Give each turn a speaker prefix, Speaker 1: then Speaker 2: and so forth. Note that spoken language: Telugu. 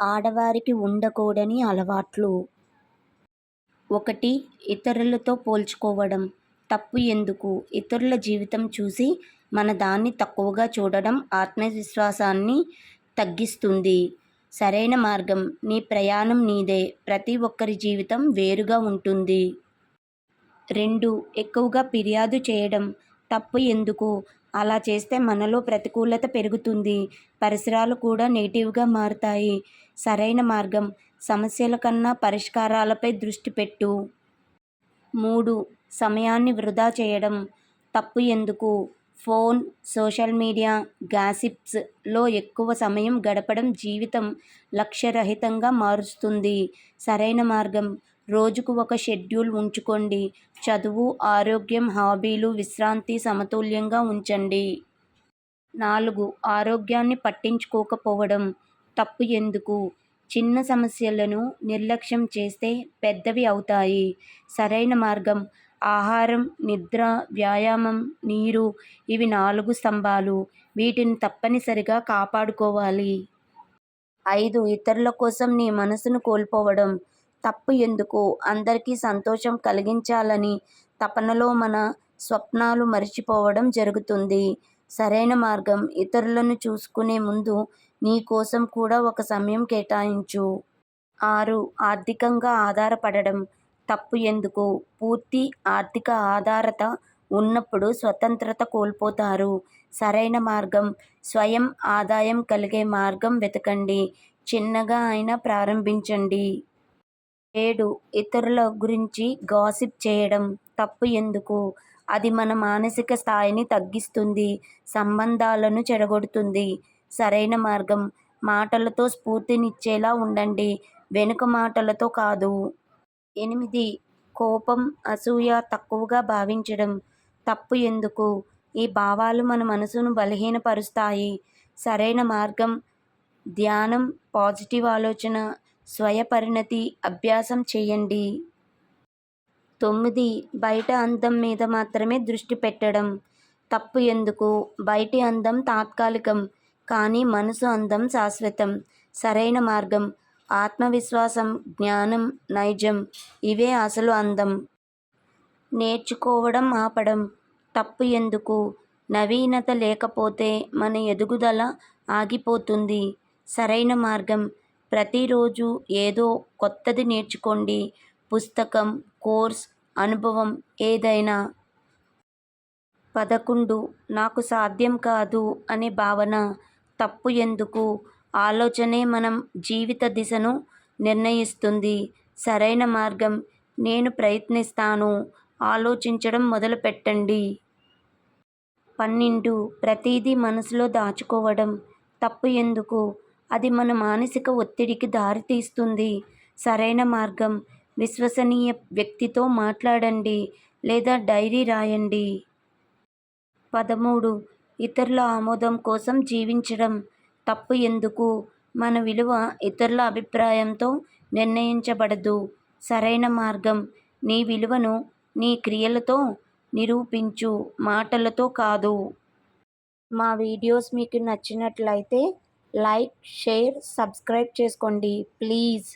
Speaker 1: ఆడవారికి ఉండకూడని అలవాట్లు. ఒకటి ఇతరులతో పోల్చుకోవడం. తప్పు ఎందుకు? ఇతరుల జీవితం చూసి మన దాన్ని తక్కువగా చూడడం ఆత్మవిశ్వాసాన్ని తగ్గిస్తుంది. సరైన మార్గం. నీ ప్రయాణం నీదే. ప్రతి ఒక్కరి జీవితం వేరుగా ఉంటుంది. రెండు ఎక్కువగా ఫిర్యాదు చేయడం. తప్పు ఎందుకు? అలా చేస్తే మనలో ప్రతికూలత పెరుగుతుంది. పరిసరాలు కూడా నెగిటివ్గా మారుతాయి. సరైన మార్గం సమస్యల కన్నా పరిష్కారాలపై దృష్టి పెట్టు. మూడు సమయాన్ని వృధా చేయడం. తప్పు ఎందుకు? ఫోన్ సోషల్ మీడియా గాసిప్స్లో ఎక్కువ సమయం గడపడం జీవితం లక్ష్యరహితంగా మారుస్తుంది. సరైన మార్గం రోజుకు ఒక షెడ్యూల్ ఉంచుకోండి. చదువు ఆరోగ్యం హాబీలు విశ్రాంతి సమతుల్యంగా ఉంచండి. నాలుగు ఆరోగ్యాన్ని పట్టించుకోకపోవడం తప్పు ఎందుకు? చిన్న సమస్యలను నిర్లక్ష్యం చేస్తే పెద్దవి అవుతాయి. సరైన మార్గం ఆహారం నిద్ర వ్యాయామం నీరు ఇవి నాలుగు స్తంభాలు. వీటిని తప్పనిసరిగా కాపాడుకోవాలి. ఐదు ఇతరుల కోసం నీ మనసును కోల్పోవడం. తప్పు ఎందుకు? అందరికీ సంతోషం కలిగించాలని తపనలో మన స్వప్నాలు మరిచిపోవడం జరుగుతుంది. సరైన మార్గం ఇతరులను చూసుకునే ముందు నీ కోసం కూడా ఒక సమయం కేటాయించు. ఆరు ఆర్థికంగా ఆధారపడడం. తప్పు ఎందుకు? పూర్తి ఆర్థిక ఆధారత ఉన్నప్పుడు స్వతంత్రత కోల్పోతారు. సరైన మార్గం స్వయం ఆదాయం కలిగే మార్గం వెతకండి. చిన్నగా అయినా ప్రారంభించండి. ఏడు ఇతరుల గురించి గాసిప్ చేయడం తప్పు ఎందుకు? అది మన మానసిక స్థాయిని తగ్గిస్తుంది సంబంధాలను చెడగొడుతుంది. సరైన మార్గం మాటలతో స్ఫూర్తినిచ్చేలా ఉండండి. వెనుక మాటలతో కాదు. ఎనిమిది కోపం అసూయ తక్కువగా భావించడం తప్పు ఎందుకు? ఈ భావాలు మన మనసును బలహీనపరుస్తాయి. సరైన మార్గం ధ్యానం పాజిటివ్ ఆలోచన స్వయ పరిణతి అభ్యాసం చేయండి. తొమ్మిది. బయట అందం మీద మాత్రమే దృష్టి పెట్టడం. తప్పు ఎందుకు? బయటి అందం తాత్కాలికం కానీ మనసు అందం శాశ్వతం. సరైన మార్గం. ఆత్మవిశ్వాసం జ్ఞానం నైజం. ఇవే అసలు అందం. నేర్చుకోవడం ఆపడం. తప్పు ఎందుకు? నవీనత లేకపోతే మన ఎదుగుదల ఆగిపోతుంది. సరైన మార్గం. ప్రతిరోజు ఏదో కొత్తది నేర్చుకోండి. పుస్తకం కోర్స్ అనుభవం ఏదైనా. పదకొండు నాకు సాధ్యం కాదు అనే భావన తప్పు ఎందుకు? ఆలోచనే మనం జీవిత దిశను నిర్ణయిస్తుంది. సరైన మార్గం నేను ప్రయత్నిస్తాను. ఆలోచించడం మొదలుపెట్టండి. పన్నెండు ప్రతిదీ మనసులో దాచుకోవడం తప్పు ఎందుకు? అది మన మానసిక ఒత్తిడికి దారితీస్తుంది సరైన మార్గం. విశ్వసనీయ వ్యక్తితో మాట్లాడండి లేదా డైరీ రాయండి. పదమూడు. ఇతరుల ఆమోదం కోసం జీవించడం. తప్పు ఎందుకు? మన విలువ ఇతరుల అభిప్రాయంతో నిర్ణయించబడదు. సరైన మార్గం. నీ విలువను నీ క్రియలతో నిరూపించు. మాటలతో కాదు. మా వీడియోస్ మీకు నచ్చినట్లయితే లైక్ షేర్ సబ్స్క్రైబ్ చేసుకోండి. ప్లీజ్.